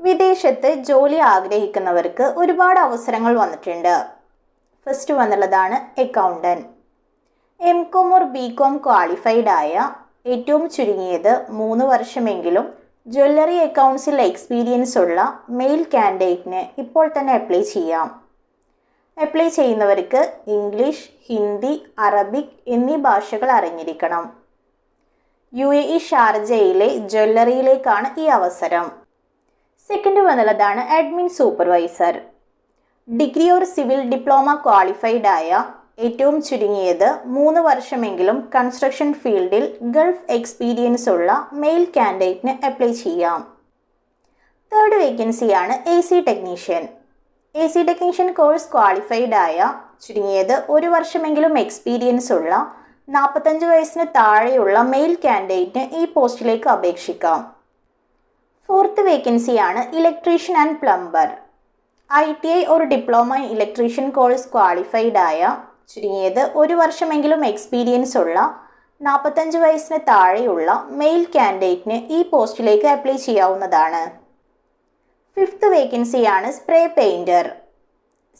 വിദേശത്ത് ജോലി ആഗ്രഹിക്കുന്നവർക്ക് ഒരുപാട് അവസരങ്ങൾ വന്നിട്ടുണ്ട്. First വന്നുള്ളതാണ് accountant M com or B com qualified ആയ ഏറ്റവും ചുരുങ്ങിയത് മൂന്ന് വർഷമെങ്കിലും ജ്വല്ലറി അക്കൗണ്ട്സിൽ എക്സ്പീരിയൻസ് ഉള്ള മെയിൽ കാൻഡിഡേറ്റിന് ഇപ്പോൾ തന്നെ അപ്ലൈ ചെയ്യാം. അപ്ലൈ ചെയ്യുന്നവർക്ക് ഇംഗ്ലീഷ് ഹിന്ദി അറബിക് എന്നീ ഭാഷകൾ അറിഞ്ഞിരിക്കണം. യു എ ഇ ഷാർജയിലെ ജ്വല്ലറിയിലേക്കാണ് ഈ അവസരം. Second വന്നുള്ളതാണ് admin supervisor degree or civil diploma qualified ആയ ഏറ്റവും ചുരുങ്ങിയത് മൂന്ന് വർഷമെങ്കിലും കൺസ്ട്രക്ഷൻ ഫീൽഡിൽ ഗൾഫ് എക്സ്പീരിയൻസ് ഉള്ള മെയിൽ കാൻഡിഡേറ്റിന് അപ്ലൈ ചെയ്യാം. തേർഡ് വേക്കൻസിയാണ് A C technician A C technician course qualified ആയ ചുരുങ്ങിയത് ഒരു വർഷമെങ്കിലും എക്സ്പീരിയൻസ് ഉള്ള നാൽപ്പത്തഞ്ച് വയസ്സിന് താഴെയുള്ള മെയിൽ കാൻഡിഡേറ്റിന് ഈ പോസ്റ്റിലേക്ക് അപേക്ഷിക്കാം. ഫോർത്ത് വേക്കൻസിയാണ് electrician and plumber I T I ഒരു ഡിപ്ലോമ ഇലക്ട്രീഷ്യൻ കോഴ്സ് ക്വാളിഫൈഡ് ആയ ചുരുങ്ങിയത് ഒരു വർഷമെങ്കിലും എക്സ്പീരിയൻസ് ഉള്ള നാൽപ്പത്തഞ്ച് വയസ്സിന് താഴെയുള്ള മെയിൽ കാൻഡിഡേറ്റിന് ഈ പോസ്റ്റിലേക്ക് അപ്ലൈ ചെയ്യാവുന്നതാണ്. ഫിഫ്ത്ത് വേക്കൻസിയാണ് സ്പ്രേ പെയിന്റർ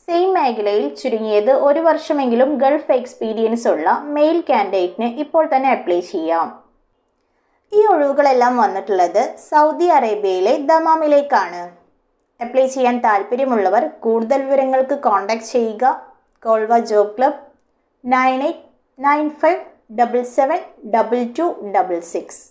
സെയിം മേഖലയിൽ ചുരുങ്ങിയത് ഒരു വർഷമെങ്കിലും ഗൾഫ് എക്സ്പീരിയൻസ് ഉള്ള മെയിൽ കാൻഡിഡേറ്റിന് ഇപ്പോൾ തന്നെ അപ്ലൈ ചെയ്യാം. ഈ ഒഴിവുകളെല്ലാം വന്നിട്ടുള്ളത് സൗദി അറേബ്യയിലെ ദമാമിലേക്കാണ്. അപ്ലൈ ചെയ്യാൻ താല്പര്യമുള്ളവർ കൂടുതൽ വിവരങ്ങൾക്ക് കോൺടാക്ട് ചെയ്യുക. Colva job club nine eight nine five double seven double two double six